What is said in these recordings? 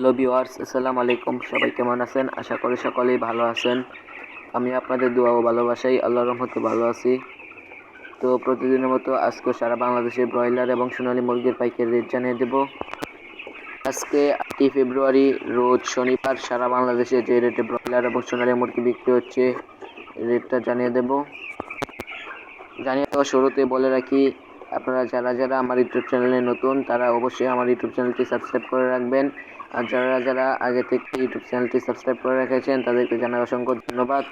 Hello viewers, আসসালামু আলাইকুম। সবাই কেমন আছেন? আশা করি সকলেই ভালো আছেন। আমি আপনাদের দোয়া ও ভালোবাসাই আল্লাহর রহমতে ভালো আছি। তো প্রতিদিনের মতো আজকে সারা বাংলাদেশে ব্রয়লার এবং সোনালী মুরগির পাইকারি রেট জানিয়ে দেব। আজকে আটই ফেব্রুয়ারি, রোজ শনিবার সারা বাংলাদেশে যে রেটে ব্রয়লার এবং সোনালী মুরগি বিক্রি হচ্ছে, রেটটা জানিয়ে দেব। জানিয়ে দেওয়ার শুরুতে বলে রাখি আপনারা যারা যারা আমার ইউটিউব চ্যানেলে নতুন, তারা অবশ্যই আমার ইউটিউব চ্যানেলটি সাবস্ক্রাইব করে রাখবেন। আর যারা যারা আগে থেকে ইউটিউব চ্যানেলটি সাবস্ক্রাইব করে রেখেছেন, তাদেরকে জানাই অসংখ্য ধন্যবাদ।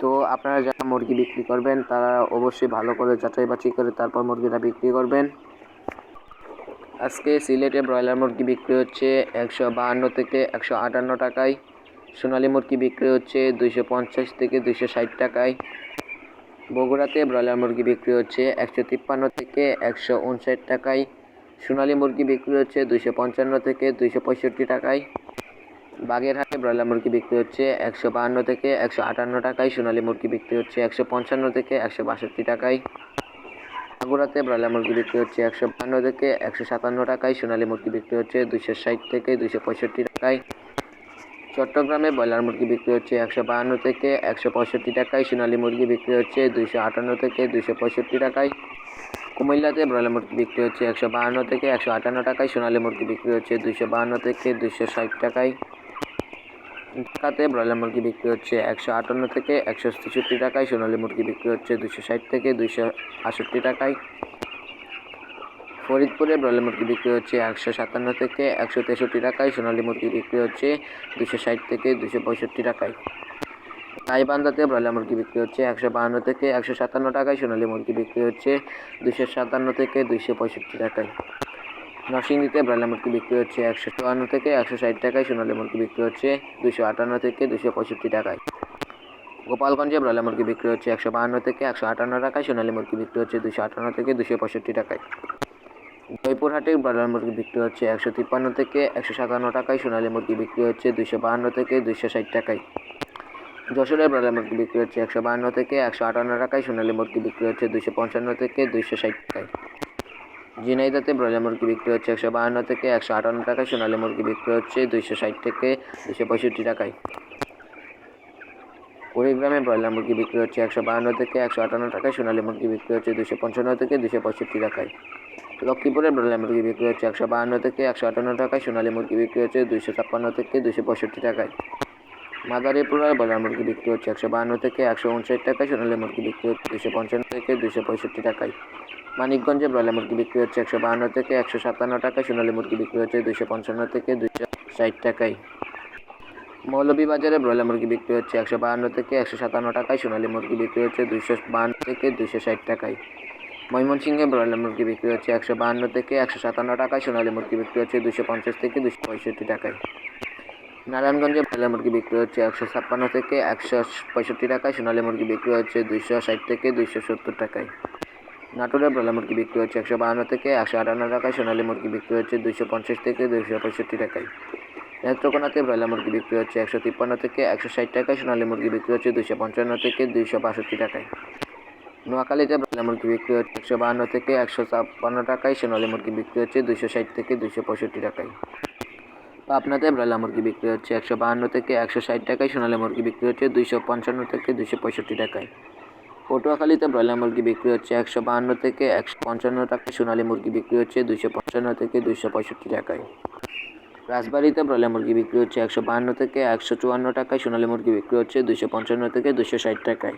তো আপনারা যারা মুরগি বিক্রি করবেন, তারা অবশ্যই ভালো করে যাচাই বাছাই করে তারপর মুরগিটা বিক্রি করবেন। আজকে সিলেটে ব্রয়লার মুরগি বিক্রি হচ্ছে একশো বাহান্ন থেকে একশো আটান্ন টাকায়। সোনালী মুরগি বিক্রি হচ্ছে দুইশো পঞ্চাশ থেকে দুইশো ষাট টাকায়। বগুড়াতে ব্রয়লার মুরগি বিক্রি হচ্ছে একশো তিপ্পান্ন থেকে একশো উনষাট টাকায়। সোনালী মুরগি বিক্রি হচ্ছে দুইশো পঞ্চান্ন থেকে দুইশো পঁয়ষট্টি টাকায়। বাগেরহাটে ব্রয়লার মুরগি বিক্রি হচ্ছে একশো বাহান্ন থেকে একশো আটান্ন টাকায়। সোনালী মুরগি বিক্রি হচ্ছে একশো পঞ্চান্ন থেকে একশো বাষট্টি টাকায়। মাগুরাতে ব্রয়লার মুরগি বিক্রি হচ্ছে একশো বাহান্ন থেকে একশো সাতান্ন টাকায়। সোনালী মুরগি বিক্রি হচ্ছে দুইশো ষাট থেকে দুইশো পঁয়ষট্টি টাকায়। চট্টগ্রামে ব্রয়লার মুরগি বিক্রি হচ্ছে একশো বাহান্ন থেকে একশো পঁয়ষট্টি টাকায়, সোনালী মুরগি বিক্রি হচ্ছে দুইশো আটান্ন থেকে দুইশো পঁয়ষট্টি টাকায়। কুমিল্লাতে ব্রয়লার মুরগি বিক্রি হচ্ছে একশো বাহান্ন থেকে একশো আটান্ন টাকায়, সোনালী মুরগি বিক্রি হচ্ছে দুইশো বাহান্ন থেকে দুইশো ষাট টাকায়। ঢাকাতে ব্রয়লার মুরগি বিক্রি হচ্ছে একশো আটান্ন থেকে একশো ছেষট্টি টাকায়, সোনালী মুরগি বিক্রি হচ্ছে দুশো ষাট থেকে দুইশো আষট্টি টাকায়। ফরিদপুরে ব্রয়লার মুরগি বিক্রি হচ্ছে একশো সাতান্ন থেকে একশো তেষট্টি টাকায়, সোনালী মুরগি বিক্রি হচ্ছে দুশো ষাট থেকে দুশো পঁয়ষট্টি টাকায়। গাইবান্ধাতে ব্রয়লার মুরগি বিক্রি হচ্ছে একশো বাহান্ন থেকে একশো সাতান্ন টাকায়, সোনালী মুরগি বিক্রি হচ্ছে দুশো সাতান্ন থেকে দুইশো পঁয়ষট্টি টাকায়। নরসিংদীতে ব্রয়লার মুরগি বিক্রি হচ্ছে একশো চুয়ান্ন থেকে একশো ষাট টাকায়, সোনালী মুরগি বিক্রি হচ্ছে দুশো আটান্ন থেকে দুশো পঁয়ষট্টি টাকায়। গোপালগঞ্জে ব্রয়লার মুরগি বিক্রি হচ্ছে একশো বাহান্ন থেকে একশো আটান্ন টাকায়, সোনালী মুরগি বিক্রি হচ্ছে দুশো আটান্ন থেকে দুশো পঁয়ষট্টি টাকায়। জয়পুরহাটে ব্রয়লার মুরগি বিক্রি হচ্ছে একশো তিপ্পান্ন থেকে একশো সাতান্ন টাকায়। সোনালী মুরগি বিক্রি হচ্ছে দুশো বাহান্ন থেকে দুশো ষাট টাকায়। যশোরে ব্রয়লার মুরগি বিক্রি হচ্ছে একশো বাহান্ন থেকে একশো আটান্ন টাকায়। সোনালী মুরগি বিক্রি হচ্ছে দুশো পঞ্চান্ন থেকে দুশো ষাট টাকায়। ঝিনাইদাতে ব্রয়লার মুরগি বিক্রি হচ্ছে একশো বাহান্ন থেকে একশো আটান্ন টাকায়। সোনালী মুরগি বিক্রি হচ্ছে দুইশো ষাট থেকে দুশো পঁয়ষট্টি টাকায়। কুড়িগ্রামে ব্রয়লার মুরগি বিক্রি হচ্ছে একশো বাহান্ন থেকে একশো আটান্ন টাকায়। সোনালী মুরগি বিক্রি হচ্ছে দুশো পঞ্চান্ন থেকে দুশো পঁয়ষট্টি টাকায়। লক্ষ্মীপুরে ব্রয়লার মুরগি বিক্রি হচ্ছে একশো বাহান্ন থেকে একশো আটান্ন টাকায়, সোনালী মুরগি বিক্রি হচ্ছে দুশো ছাপ্পান্ন থেকে দুশো পঁয়ষট্টি টাকায়। মাদারীপুরের ব্রয়লার মুরগি বিক্রি হচ্ছে একশো বাহান্ন থেকে একশো উনষাট টাকায়, সোনালী মুরগি বিক্রি হচ্ছে দুশো পঞ্চান্ন থেকে দুশো পঁয়ষট্টি টাকায়। মানিকগঞ্জে ব্রয়লার মুরগি বিক্রি হচ্ছে একশো বাহান্ন থেকে একশো সাতান্ন টাকায়, সোনালী মুরগি বিক্রি হচ্ছে দুশো পঞ্চান্ন থেকে দুশো ষাট টাকায়। মৌলভীবাজারে ব্রয়লার মুরগি বিক্রি হচ্ছে একশো বাহান্ন থেকে একশো সাতান্ন টাকায়, সোনালী মুরগি বিক্রি হচ্ছে দুশো বাহান্ন থেকে দুশো ষাট টাকায়। ময়মনসিংহে ব্রয়লার মুরগি বিক্রি হচ্ছে একশো বাহান্ন থেকে একশো সাতান্ন টাকায়, সোনালী মুরগি বিক্রি হচ্ছে দুশো পঞ্চাশ থেকে দুশো পঁয়ষট্টি টাকায়। নারায়ণগঞ্জে ব্রয়লার মুরগি বিক্রি হচ্ছে একশো ছাপ্পান্ন থেকে একশো পঁয়ষট্টি টাকায়, সোনালী মুরগি বিক্রি হচ্ছে দুশো ষাট থেকে দুশো সত্তর টাকায়। নাটোরে ব্রয়লার মুরগি বিক্রি হচ্ছে একশো বাহান্ন থেকে একশো আটান্ন টাকায়, সোনালী মুরগি বিক্রি হচ্ছে দুশো পঞ্চাশ থেকে দুশো পঁয়ষট্টি টাকায়। নেত্রকোনাতে ব্রয়লার মুরগি বিক্রি হচ্ছে একশো তিপ্পান্ন থেকে একশো ষাট টাকায়, সোনালী মুরগি বিক্রি হচ্ছে দুশো পঞ্চান্ন থেকে দুশো বাষট্টি টাকায়। নোয়াখালীতে ব্রয়লার মুরগি বিক্রি হচ্ছে একশো বাহান্ন থেকে একশো ছাপ্পান্ন টাকায়, সোনালী মুরগি বিক্রি হচ্ছে দুশো ষাট থেকে দুশো পঁয়ষট্টি টাকায়। পাবনাতে ব্রয়লার মুরগি বিক্রি হচ্ছে একশো বাহান্ন থেকে একশো ষাট টাকায়, সোনালী মুরগি বিক্রি হচ্ছে দুইশো পঞ্চান্ন থেকে দুশো পঁয়ষট্টি টাকায়। পটুয়াখালীতে ব্রয়লার মুরগি বিক্রি হচ্ছে একশো বাহান্ন থেকে একশো পঞ্চান্ন টাকায়, সোনালী মুরগি বিক্রি হচ্ছে দুশো পঞ্চান্ন থেকে দুশো পঁয়ষট্টি টাকায়। রাজবাড়িতে ব্রয়লার মুরগি বিক্রি হচ্ছে একশো বাহান্ন থেকে একশো চুয়ান্ন টাকায়, সোনালী মুরগি বিক্রি হচ্ছে দুশো পঞ্চান্ন থেকে দুশো ষাট টাকায়।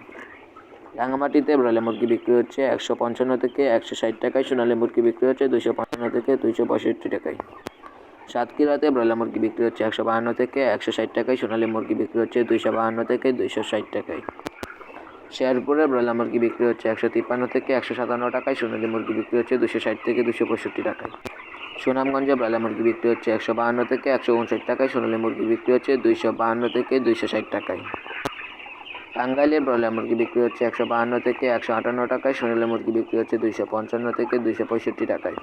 রাঙামাটিতে ব্রয়লার মুরগি বিক্রি হচ্ছে একশো পঞ্চান্ন থেকে একশো ষাট টাকায়, সোনালী মুরগি বিক্রি হচ্ছে দুশো পঞ্চান্ন থেকে দুশো পঁয়ষট্টি টাকায়। সাতক্ষীরাতে ব্রয়লার মুরগি বিক্রি হচ্ছে একশো বাহান্ন থেকে একশো ষাট টাকায়, সোনালী মুরগি বিক্রি হচ্ছে দুইশো বাহান্ন থেকে দুইশো ষাট টাকায়। শেরপুরে ব্রয়লার মুরগি বিক্রি হচ্ছে একশো তিপ্পান্ন থেকে একশো সাতান্ন টাকায়, সোনালী মুরগি বিক্রি হচ্ছে দুশো ষাট থেকে দুশো পঁয়ষট্টি টাকায়। সুনামগঞ্জে ব্রয়লার মুরগি বিক্রি হচ্ছে একশো বাহান্ন থেকে একশো উনষাট টাকায়, সোনালী মুরগি বিক্রি হচ্ছে দুইশো বাহান্ন থেকে দুইশো ষাট টাকায়। টাঙ্গাইলে ব্রয়লার মুরগি বিক্রি হচ্ছে একশো বাহান্ন থেকে একশো আটান্ন টাকায়, সোনালী মুরগি বিক্রি হচ্ছে দুইশো পঞ্চান্ন থেকে দুইশো পঁয়ষট্টি টাকায়।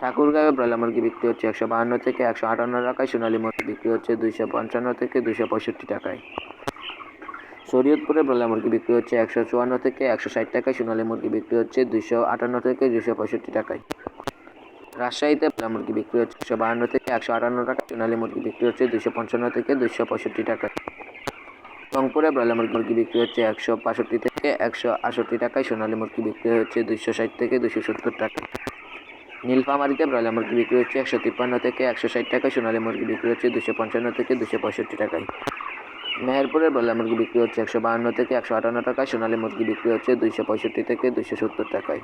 ঠাকুরগাঁওয়ে ব্রয়লার মুরগি বিক্রি হচ্ছে একশো বাহান্ন থেকে একশো আটান্ন টাকায়, সোনালী মুরগি বিক্রি হচ্ছে দুইশো পঞ্চান্ন থেকে দুইশো পঁয়ষট্টি টাকায়। শরীয়তপুরে ব্রয়লার মুরগি বিক্রি হচ্ছে একশো চুয়ান্ন থেকে একশো ষাট টাকায়, সোনালী মুরগি বিক্রি হচ্ছে দুইশো আটান্ন থেকে দুইশো পঁয়ষট্টি টাকায়। রাজশাহীতে ব্রয়লার মুরগি বিক্রি হচ্ছে একশো বাহান্ন থেকে একশো আটান্ন টাকা সোনালী মুরগি বিক্রি হচ্ছে দুশো পঞ্চান্ন থেকে দুশো পঁয়ষট্টি টাকা রংপুরে ব্রয়লার মুরগি বিক্রি হচ্ছে একশো বাষট্টি থেকে একশো আষট্টি টাকায়। সোনালী মুরগি বিক্রি হচ্ছে দুশো ষাট থেকে দুশো সত্তর টাকা। নীলফামারিতে ব্রয়লার মুরগি বিক্রি হচ্ছে একশো তিপ্পান্ন থেকে একশো ষাট টাকায়। সোনালী মুরগি বিক্রি হচ্ছে দুশো পঞ্চান্ন থেকে দুশো পঁয়ষট্টি টাকায়। মেহেরপুরে ব্রয়লার মুরগি বিক্রি হচ্ছে একশো বাহান্ন থেকে একশো আটান্ন টাকায়। সোনালী মুরগি বিক্রি হচ্ছে দুইশো পঁয়ষট্টি থেকে দুশো সত্তর টাকায়।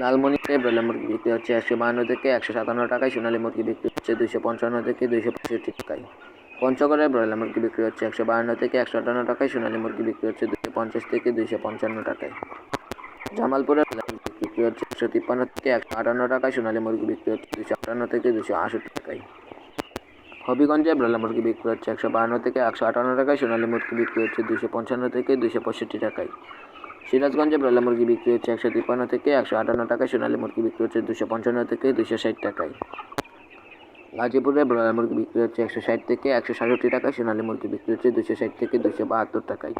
লালমনিতে ব্রয়লার মুরগি বিক্রি হচ্ছে একশো বাহান্ন থেকে একশো সাতান্ন টাকায়। সোনালী মুরগি বিক্রি হচ্ছে দুইশো পঞ্চান্ন থেকে দুইশো পঁয়ষট্টি টাকায়। পঞ্চগড়ে ব্রয়লার মুরগি বিক্রি হচ্ছে একশো বাহান্ন থেকে একশো আটান্ন টাকায়, সোনালী মুরগি বিক্রি হচ্ছে দুশো পঞ্চাশ থেকে দুইশো পঞ্চান্ন টাকায়। জামালপুরে ব্রয়লার মুরগি বিক্রি হচ্ছে একশো তিপ্পান্ন থেকে একশো আটান্ন টাকায়, সোনালী মুরগি বিক্রি হচ্ছে দুশো আটান্ন থেকে দুশো আষট্টি টাকায়। হবিগঞ্জে ব্রয়লার মুরগি বিক্রি হচ্ছে একশো বাহান্ন থেকে একশো আটান্ন টাকায়, সোনালী মুরগি বিক্রি হচ্ছে দুশো পঞ্চান্ন থেকে দুশো পঁয়ষট্টি টাকায়। সিরাজগঞ্জে ব্রয়লার মুরগি বিক্রি হচ্ছে একশো তিপ্পান্ন থেকে একশো আটান্ন টাকায়, সোনালী মুরগি বিক্রি হচ্ছে দুশো পঞ্চান্ন থেকে দুশো ষাট টাকায়। গাজীপুরে ব্রয়লার মুরগি বিক্রি হচ্ছে একশো ষাট থেকে একশো সাতষট্টি টাকায়, সোনালী মুরগি বিক্রি হচ্ছে দুশো ষাট থেকে দুশো বাহাত্তর টাকায়।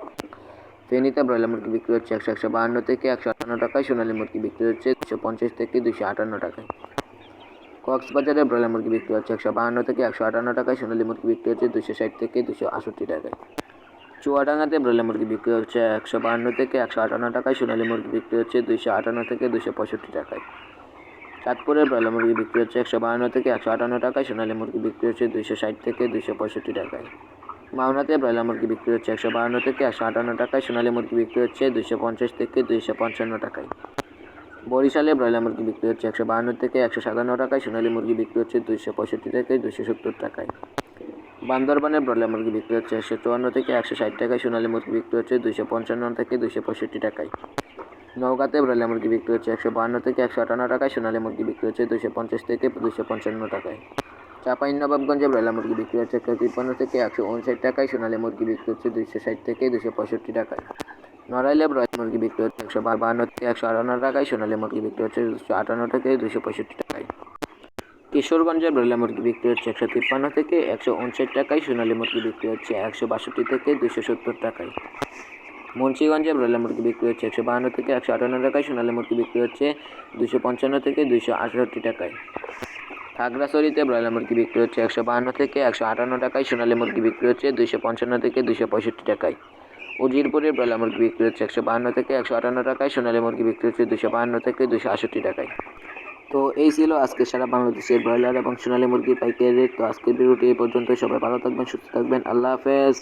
ফেনীতে ব্রয়লার মুরগি বিক্রি হচ্ছে একশো একশো বাহান্ন থেকে একশো আটান্ন টাকায়, সোনালী মুরগি বিক্রি হচ্ছে দুশো পঞ্চাশ থেকে দুশো আটান্ন টাকায়। কক্সবাজারে ব্রয়লার মুরগি বিক্রি হচ্ছে একশো বাহান্ন থেকে একশো আটান্ন টাকায়, সোনালী মুরগি বিক্রি হচ্ছে দুশো ষাট থেকে দুশো আষট্টি টাকায়। চুয়াডাঙ্গাতে ব্রয়লার মুরগি বিক্রি হচ্ছে একশো বাহান্ন থেকে একশো আটান্ন টাকায়, সোনালী মুরগি বিক্রি হচ্ছে দুশো আটান্ন থেকে দুশো পঁয়ষট্টি টাকায়। চাঁদপুরে ব্রয়লার মুরগি বিক্রি হচ্ছে একশো বাহান্ন থেকে একশো আটান্ন টাকায়, সোনালী মুরগি বিক্রি হচ্ছে দুইশো ষাট থেকে দুইশো পঁয়ষট্টি টাকায়। মাওনাতে ব্রয়লার মুরগি বিক্রি হচ্ছে একশো বাহান্ন থেকে একশো আটান্ন টাকায়, সোনালী মুরগি বিক্রি হচ্ছে দুইশো পঞ্চাশ থেকে দুইশো পঞ্চান্ন টাকায়। বরিশালে ব্রয়লার মুরগি বিক্রি হচ্ছে একশো বাহান্ন থেকে একশো সাতান্ন টাকায়, সোনালী মুরগি বিক্রি হচ্ছে দুইশো পঁয়ষট্টি থেকে দুইশো সত্তর টাকায়। বান্দরবানে ব্রয়লার মুরগি বিক্রি হচ্ছে একশো চুয়ান্ন থেকে একশো ষাট টাকায়, সোনালী মুরগি বিক্রি হচ্ছে দুইশো পঞ্চান্ন থেকে দুইশো পঁয়ষট্টি টাকায়। নৌকাতে ব্রয়লার মুরগি বিক্রি হচ্ছে একশো বাহান্ন থেকে একশো আটান্ন টাকায়, সোনালী মুরগি বিক্রি হচ্ছে দুশো পঞ্চাশ থেকে দুশো পঞ্চান্ন টাকায়। চাপাই নবাবগঞ্জে ব্রয়লার মুরগি বিক্রি হচ্ছে একশো তিপ্পান্ন থেকে একশো উনষাট টাকায়, সোনালী মুরগি বিক্রি হচ্ছে দুশো ষাট থেকে দুশো পঁয়ষট্টি টাকায়। নড়াইলে ব্রয়লার মুরগি বিক্রি হচ্ছে একশো বাহান্ন থেকে একশো আটান্ন টাকায়, সোনালী মুরগি বিক্রি হচ্ছে দুশো আটান্ন থেকে দুশো পঁয়ষট্টি টাকায়। কিশোরগঞ্জে ব্রয়লার মুরগি বিক্রি হচ্ছে একশো তিপ্পান্ন থেকে একশো উনষাট টাকায়, সোনালী মুরগি বিক্রি হচ্ছে একশো বাষট্টি থেকে দুশো সত্তর টাকায়। মুন্সিগঞ্জে ব্রয়লার মুরগি বিক্রি হচ্ছে একশো বাহান্ন থেকে একশো আটান্ন টাকায়, সোনালী মুরগি বিক্রি হচ্ছে দুশো পঞ্চান্ন থেকে দুশো আটষট্টি টাকায়। খাগড়াছড়িতে ব্রয়লার মুরগি বিক্রি হচ্ছে একশো বাহান্ন থেকে একশো আটান্ন টাকায়, সোনালী মুরগি বিক্রি হচ্ছে দুশো পঞ্চান্ন থেকে দুশো পঁয়ষট্টি টাকায়। উজিরপুরে ব্রয়লার মুরগি বিক্রি হচ্ছে একশো বাহান্ন থেকে একশো আটান্ন টাকায়, সোনালী মুরগি বিক্রি হচ্ছে দুশো বাহান্ন থেকে দুশো আষট্টি টাকায়। তো এই ছিল আজকে সারা বাংলাদেশের ব্রয়লার এবং সোনালী মুরগির পাইকারি রেট। তো আজকের ভিডিওটি এই পর্যন্ত। সবাই ভালো থাকবেন, সুস্থ থাকবেন। আল্লাহ হাফেজ।